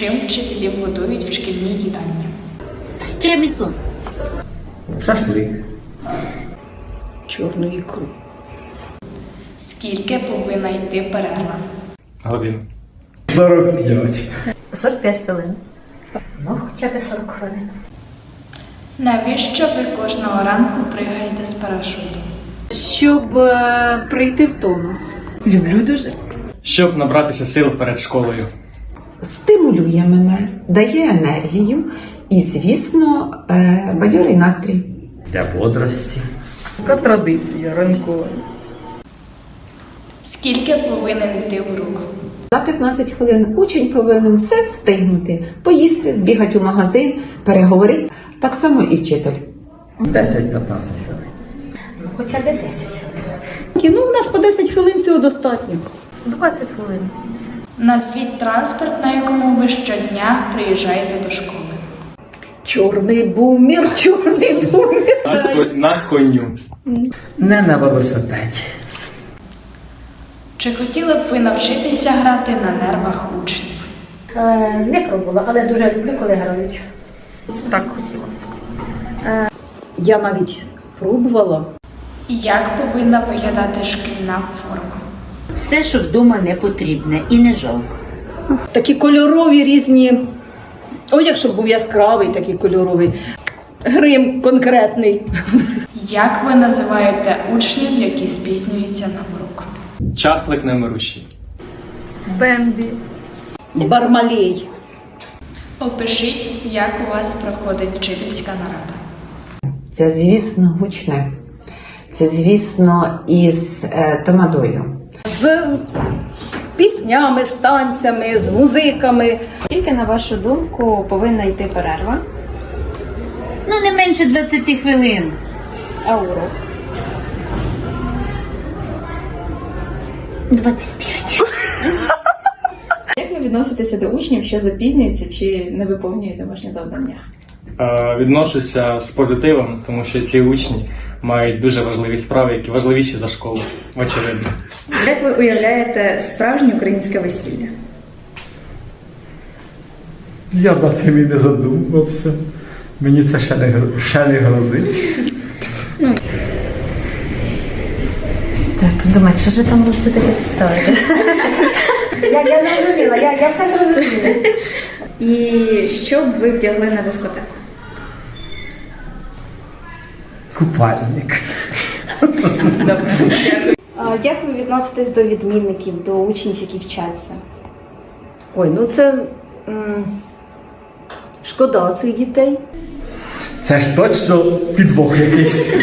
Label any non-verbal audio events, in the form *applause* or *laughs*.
Чим вчителів годують в шкільній їдальні? Тірамісу. Шашлик. Чорну ікру. Скільки повинна йти перерва? Годин. 45. 45 хвилин. Ну, хоча б 40 хвилин. Навіщо ви кожного ранку пригаєте з парашуту? Щоб е, прийти в тонус. Люблю дуже. Щоб набратися сил перед школою. Стимулює мене, дає енергію і, звісно, е, бадьорий настрій. Для бодрості. Така традиція ранкова. Скільки повинен йти урок? За 15 хвилин учень повинен все встигнути, поїсти, збігати у магазин, переговорити. Так само і вчитель. 10-15 хвилин. Ну, хоча б 10 хвилин. Ну, у нас по 10 хвилин цього достатньо. 20 хвилин. Назвіть транспорт, на якому ви щодня приїжджаєте до школи. Чорний бумір, чорний бумір. На, ко- на коню. Не на велосипеді. Чи хотіли б ви навчитися грати на нервах учнів? Е, не пробувала, але дуже люблю, коли грають. Так хотіла. Я навіть пробувала. Як повинна виглядати шкільна форма? Все, що вдома не потрібне і не жалко. Такі кольорові різні. Одяг, щоб був яскравий, такий кольоровий. Грим конкретний. Як ви називаєте учнів, які спізнюються на урок? Чахлик немирущий. Бембі. Бармалей. Опишіть, як у вас проходить вчительська нарада. Це, звісно, гучне. Це, звісно, із е, тамадою. З піснями, з танцями, з музиками. Скільки, на вашу думку, повинна йти перерва, Ну, не менше 20 хвилин. а урок? 25. *laughs* Як ви відноситеся до учнів, що запізнюються чи не виповнюють домашнє завдання? Е, Відношуся з позитивом, тому що ці учні мають дуже важливі справи, які важливіші за школу. Очевидно. Як ви уявляєте справжнє українське весілля? Я над цим і не задумався. Мені це ще не, ще не грозить. Так, думаю, що ж ви там можете таке підставити? *laughs* Я, я зрозуміла, я, я все зрозуміла. І що б ви вдягли на дискотеку? Купальник. Як ви відноситесь до відмінників, до учнів, які вчаться? Ой, ну це м, шкода цих дітей. Це ж точно підвох якийсь.